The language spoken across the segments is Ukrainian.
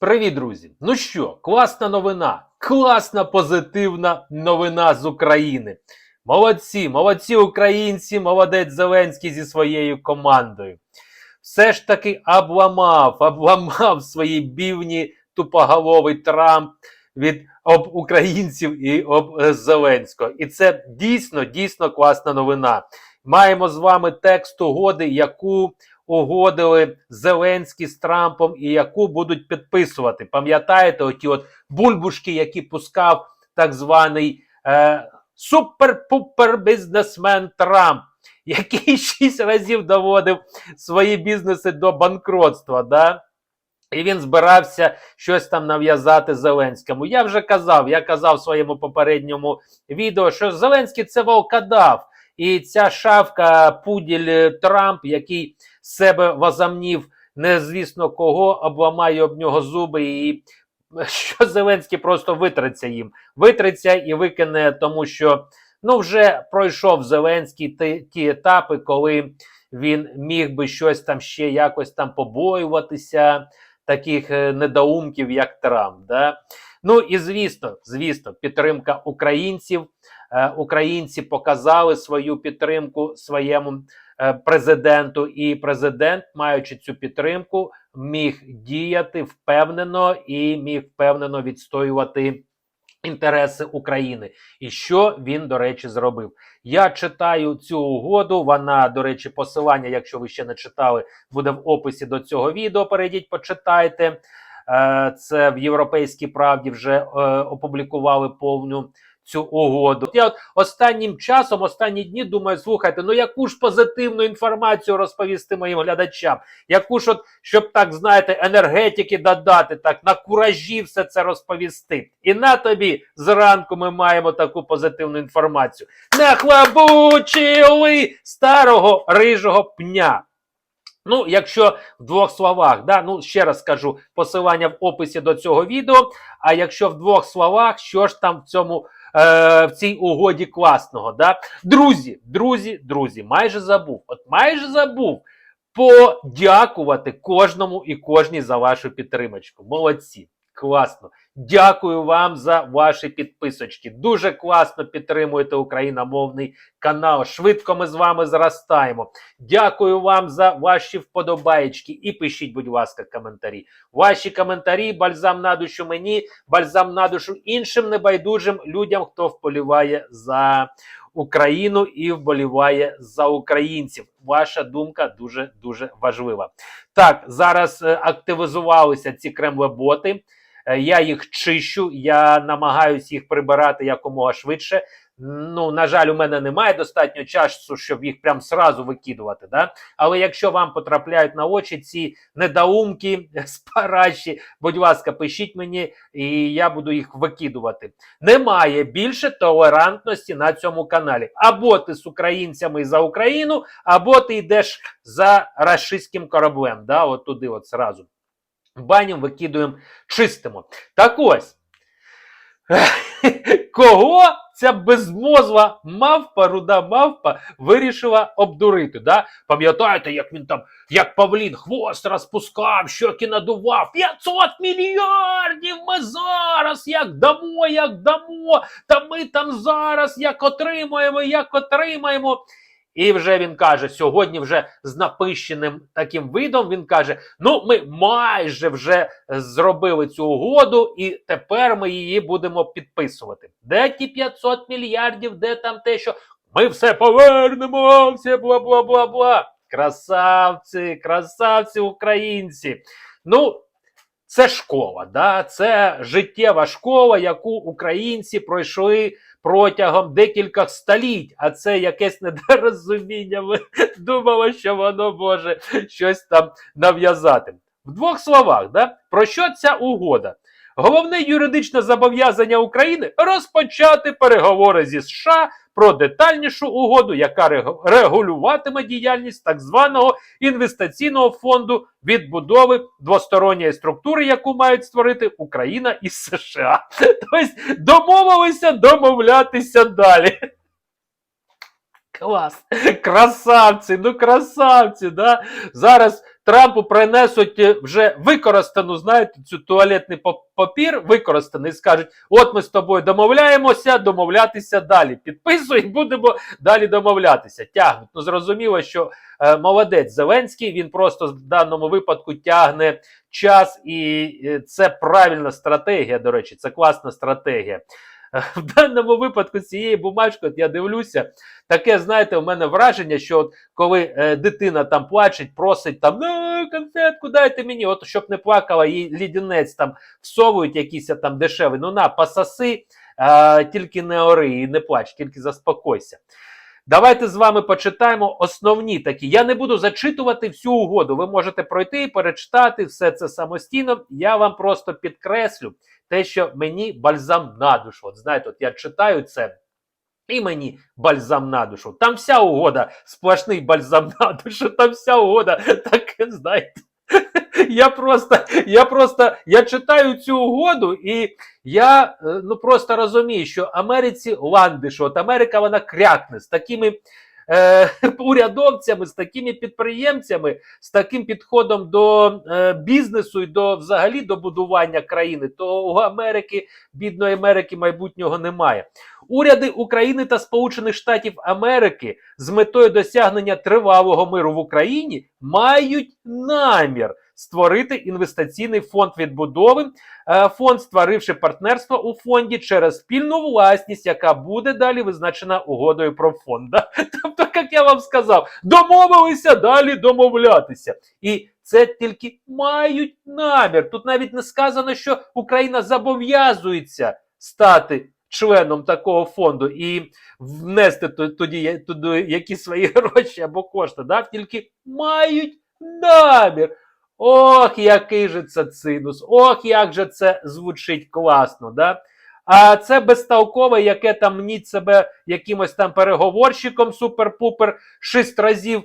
Привіт, друзі! Ну що, класна новина, класна позитивна новина з України. Молодці, молодці українці, молодець Зеленський зі своєю командою. Все ж таки обламав, обламав свої бівні тупоголовий Трамп від об українців і об е, Зеленського. І це дійсно, дійсно класна новина. Маємо з вами текст угоди, яку угодили Зеленський з Трампом і яку будуть підписувати. Пам'ятаєте, оті от бульбушки, які пускав так званий е, супер-пупер бізнесмен Трамп, який шість разів доводив свої бізнеси до банкротства. Да? І він збирався щось там нав'язати Зеленському. Я вже казав, я казав в своєму попередньому відео, що Зеленський це волкодав. І ця шавка Пуділь Трамп, який себе возомнів незвісно кого, обламає об нього зуби, і що Зеленський просто витриться їм. Витриться і викине, тому що ну вже пройшов Зеленський ті, ті етапи, коли він міг би щось там ще якось там побоюватися, таких е, недоумків, як Трамп. Да? Ну і звісно, звісно, підтримка українців. Е, Українці показали свою підтримку своєму е, президенту, і президент, маючи цю підтримку, міг діяти впевнено і міг впевнено відстоювати інтереси України. І що він, до речі, зробив. Я читаю цю угоду. Вона, до речі, посилання, якщо ви ще не читали, буде в описі до цього відео. Перейдіть, почитайте. Е, Це в Європейській правді вже опублікували повну цю угоду. Я от останнім часом, останні дні думаю, слухайте, ну яку ж позитивну інформацію розповісти моїм глядачам, яку ж от, щоб так знаєте, енергетики додати, так на куражі все це розповісти. І на тобі зранку ми маємо таку позитивну інформацію. Нахлабучили старого рижого пня. Ну, якщо в двох словах, да, ну ще раз скажу посилання в описі до цього відео. А якщо в двох словах, що ж там в цьому е, в цій угоді класного? Да? Друзі, друзі, друзі, майже забув. От майже забув подякувати кожному і кожній за вашу підтримочку. Молодці, класно. Дякую вам за ваші підписочки. Дуже класно підтримуєте україномовний канал. Швидко ми з вами зростаємо. Дякую вам за ваші вподобаєчки. І пишіть, будь ласка, коментарі. Ваші коментарі, бальзам на душу мені, бальзам на душу іншим небайдужим людям, хто вполіває за Україну і вболіває за українців. Ваша думка дуже дуже важлива. Так, зараз е, активізувалися ці кремлеботи. Е, Я їх чищу, я намагаюся їх прибирати якомога швидше. Ну, на жаль, у мене немає достатньо часу, щоб їх прям сразу викидувати. Да? Але якщо вам потрапляють на очі ці недоумки з будь ласка, пишіть мені, і я буду їх викидувати. Немає більше толерантності на цьому каналі. Або ти з українцями за Україну, або ти йдеш за рашистським кораблем. Да? От туди, от зразу. Банім викидуємо, чистимо. Так ось. Кого ця безмозла мавпа, руда мавпа вирішила обдурити? Да? Пам'ятаєте, як він там, як Павлін, хвост розпускав, щоки надував. 500 мільярдів ми зараз як дамо, як дамо, та ми там зараз як отримаємо, як отримаємо. І вже він каже, сьогодні вже з напищеним таким видом він каже: ну, ми майже вже зробили цю угоду, і тепер ми її будемо підписувати. Де ті 500 мільярдів, де там те, що ми все повернемо, все бла бла бла бла. Красавці, красавці українці. Ну, це школа, да? це життєва школа, яку українці пройшли протягом декількох століть, а це якесь недорозуміння. Ви думали, що воно може щось там нав'язати. В двох словах, да? про що ця угода? Головне юридичне зобов'язання України розпочати переговори зі США про детальнішу угоду, яка регулюватиме діяльність так званого інвестиційного фонду відбудови двосторонньої структури, яку мають створити Україна і США. Тобто домовилися домовлятися далі. Клас. Красавці, ну красавці, да? Зараз Трампу принесуть е, вже використану, знаєте, цю туалетний папір, використаний, і скажуть: от ми з тобою домовляємося, домовлятися далі. Підписуй, будемо далі домовлятися. Тягнуть. Ну зрозуміло, що е, молодець Зеленський. Він просто в даному випадку тягне час, і е, це правильна стратегія. До речі, це класна стратегія. В даному випадку з цієї бумажки, от я дивлюся, таке, знаєте, у мене враження, що от коли е, дитина там плаче, просить там ну, конфетку дайте мені, от щоб не плакала, їй лідінець там всовують якісь там дешевий. Ну на, пососи, е, тільки не ори і не плач, тільки заспокойся. Давайте з вами почитаємо основні такі. Я не буду зачитувати всю угоду. Ви можете пройти і перечитати все це самостійно. Я вам просто підкреслю те, що мені бальзам на душу. От знаєте, от я читаю це. І мені бальзам на душу. Там вся угода, сплошний бальзам на душу, там вся угода, таке, знаєте. Я просто, я просто я читаю цю угоду, і я е, ну просто розумію, що Америці ландиш, от Америка вона крякне з такими е, урядовцями, з такими підприємцями, з таким підходом до е, бізнесу і до взагалі до будування країни, то у Америки, бідної Америки, майбутнього немає. Уряди України та Сполучених Штатів Америки з метою досягнення тривалого миру в Україні мають намір створити інвестиційний фонд відбудови. Е, Фонд, створивши партнерство у фонді через спільну власність, яка буде далі визначена угодою про фонд. Тобто, як я вам сказав, домовилися далі домовлятися. І це тільки мають намір. Тут навіть не сказано, що Україна зобов'язується стати членом такого фонду і внести тоді туди якісь свої гроші або кошти. Да? Тільки мають намір. Ох, який же це цинус, ох, як же це звучить класно. Да? А це безтолкове, яке там мніть себе якимось там переговорщиком супер-пупер шість разів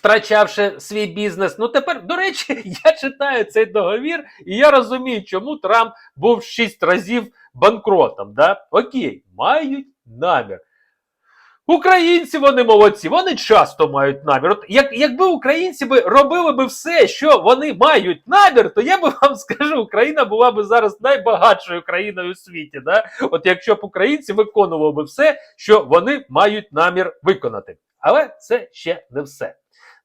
втрачавши свій бізнес. Ну тепер, до речі, я читаю цей договір, і я розумію, чому Трамп був шість разів банкротом. Да? Окей, мають намір. Українці вони молодці, вони часто мають намір. От як, якби українці би робили би все, що вони мають намір, то я би вам скажу, Україна була б зараз найбагатшою країною у світі. Да? От якщо б українці виконували би все, що вони мають намір виконати. Але це ще не все.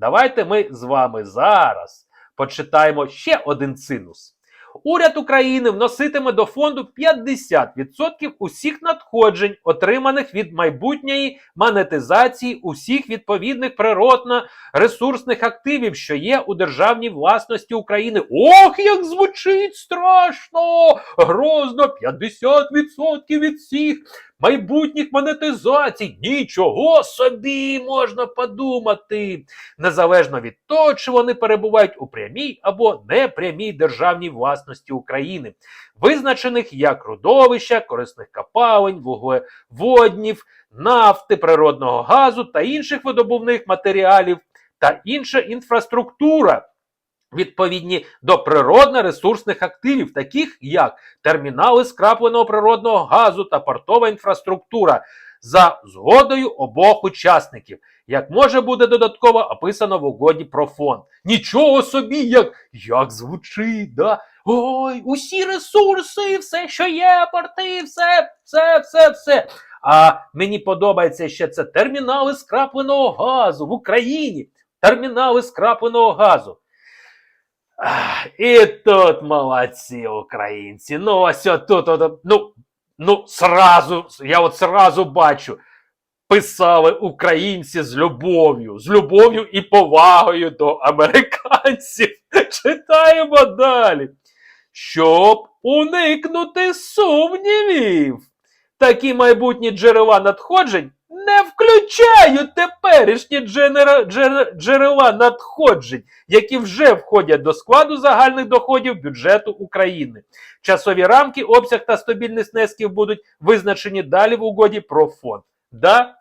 Давайте ми з вами зараз почитаємо ще один цинус. Уряд України вноситиме до фонду 50% усіх надходжень, отриманих від майбутньої монетизації усіх відповідних природно-ресурсних активів, що є у державній власності України. Ох, як звучить страшно! Грозно 50% від всіх майбутніх монетизацій. Нічого собі можна подумати незалежно від того, чи вони перебувають у прямій або непрямій державній власності України, визначених як родовища, корисних копалень, вуглеводнів, нафти, природного газу та інших видобувних матеріалів та інша інфраструктура. Відповідні до природно-ресурсних активів, таких як термінали скрапленого природного газу та портова інфраструктура, за згодою обох учасників, як може буде додатково описано в угоді про фонд. Нічого собі, як, як звучить, да? Ой, усі ресурси, все, що є, порти, все, все, все, все. А мені подобається ще це термінали скрапленого газу в Україні. Термінали скрапленого газу. І тут молодці українці. Ну, ось отут, от, ну, ну, сразу, я от сразу бачу. Писали українці з любов'ю, з любов'ю і повагою до американців. Читаємо далі. Щоб уникнути сумнівів. Такі майбутні джерела надходжень не включають теперішні дженера- джер- джерела надходжень, які вже входять до складу загальних доходів бюджету України. Часові рамки, обсяг та стабільність внесків будуть визначені далі в угоді про фонд. Да?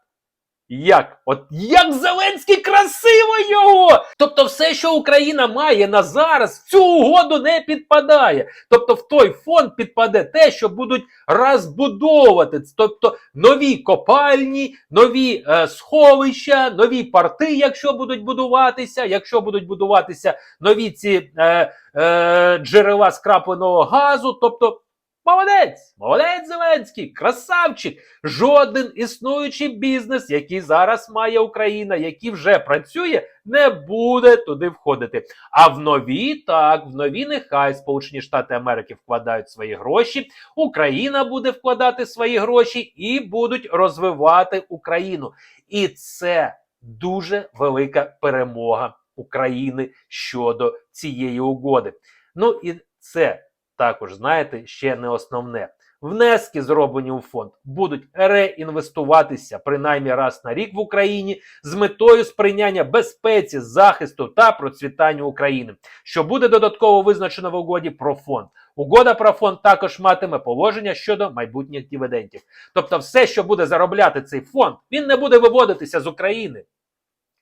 Як? От як Зеленський красиво його! Тобто, все, що Україна має на зараз, в цю угоду не підпадає. Тобто, в той фонд підпаде те, що будуть розбудовувати. Тобто нові копальні, нові е, сховища, нові порти, якщо будуть будуватися, якщо будуть будуватися нові ці е, е, джерела скрапленого газу. Тобто, молодець, молодець Зеленський, красавчик. Жоден існуючий бізнес, який зараз має Україна, який вже працює, не буде туди входити. А в нові так, в нові нехай Сполучені Штати Америки вкладають свої гроші, Україна буде вкладати свої гроші і будуть розвивати Україну. І це дуже велика перемога України щодо цієї угоди. Ну і це також, знаєте, ще не основне. Внески, зроблені у фонд, будуть реінвестуватися принаймні раз на рік в Україні з метою сприйняння безпеці, захисту та процвітанню України, що буде додатково визначено в угоді про фонд. Угода про фонд також матиме положення щодо майбутніх дивідендів. Тобто, все, що буде заробляти цей фонд, він не буде виводитися з України.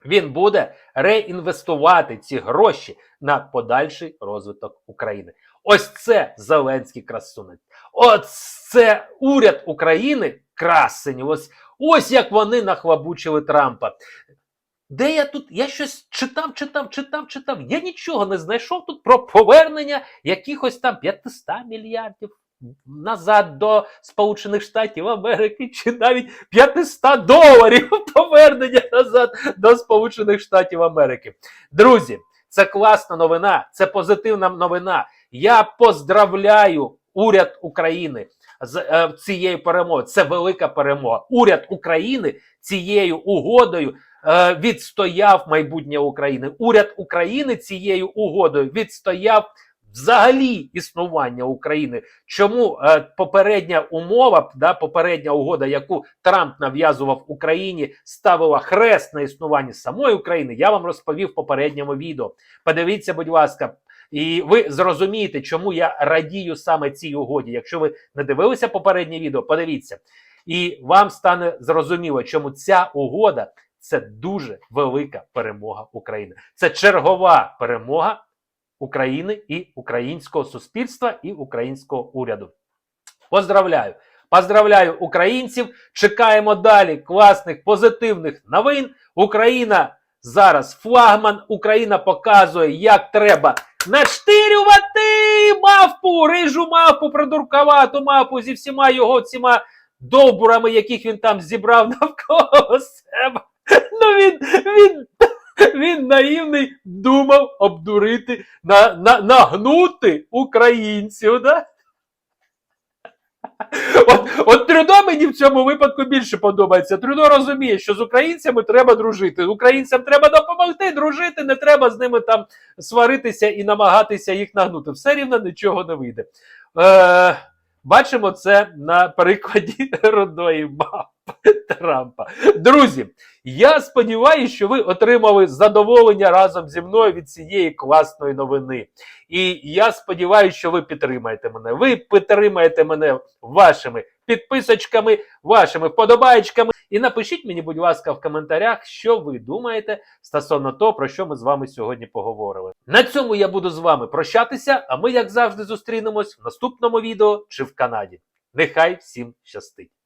Він буде реінвестувати ці гроші на подальший розвиток України. Ось це Зеленський красунець. Ось це уряд України красень. Ось, ось як вони нахлабучили Трампа. Де я тут? Я щось читав, читав, читав, читав. Я нічого не знайшов тут про повернення якихось там 500 мільярдів назад до Сполучених Штатів Америки, чи навіть 500 доларів повернення назад до Сполучених Штатів Америки. Друзі, це класна новина, це позитивна новина. Я поздравляю уряд України з е, цією перемогою. Це велика перемога. Уряд України цією угодою е, відстояв майбутнє України. Уряд України цією угодою відстояв взагалі існування України. Чому е, попередня умова, да, попередня угода, яку Трамп нав'язував Україні, ставила хрест на існуванні самої України, я вам розповів в попередньому відео. Подивіться, будь ласка. І ви зрозумієте, чому я радію саме цій угоді. Якщо ви не дивилися попереднє відео, подивіться. І вам стане зрозуміло, чому ця угода це дуже велика перемога України. Це чергова перемога України і українського суспільства і українського уряду. Поздравляю! Поздравляю українців! Чекаємо далі класних позитивних новин. Україна зараз флагман. Україна показує, як треба наштирювати мавпу, рижу мавпу, придуркувату мавпу зі всіма його цими довбурами, яких він там зібрав навколо себе. Ну він, він, він наївний думав обдурити, на, на, нагнути українців. Да? От, от Трюдо мені в цьому випадку більше подобається. Трюдо розуміє, що з українцями треба дружити. Українцям треба допомогти, дружити, не треба з ними там сваритися і намагатися їх нагнути. Все рівно нічого не вийде. Е, бачимо це на прикладі родної мапи Трампа. Друзі, я сподіваюся, що ви отримали задоволення разом зі мною від цієї класної новини. І я сподіваюся, що ви підтримаєте мене. Ви підтримаєте мене вашими підписочками, вашими вподобайчиками. І напишіть мені, будь ласка, в коментарях, що ви думаєте стосовно того, про що ми з вами сьогодні поговорили. На цьому я буду з вами прощатися, а ми, як завжди, зустрінемось в наступному відео чи в Канаді. Нехай всім щастить!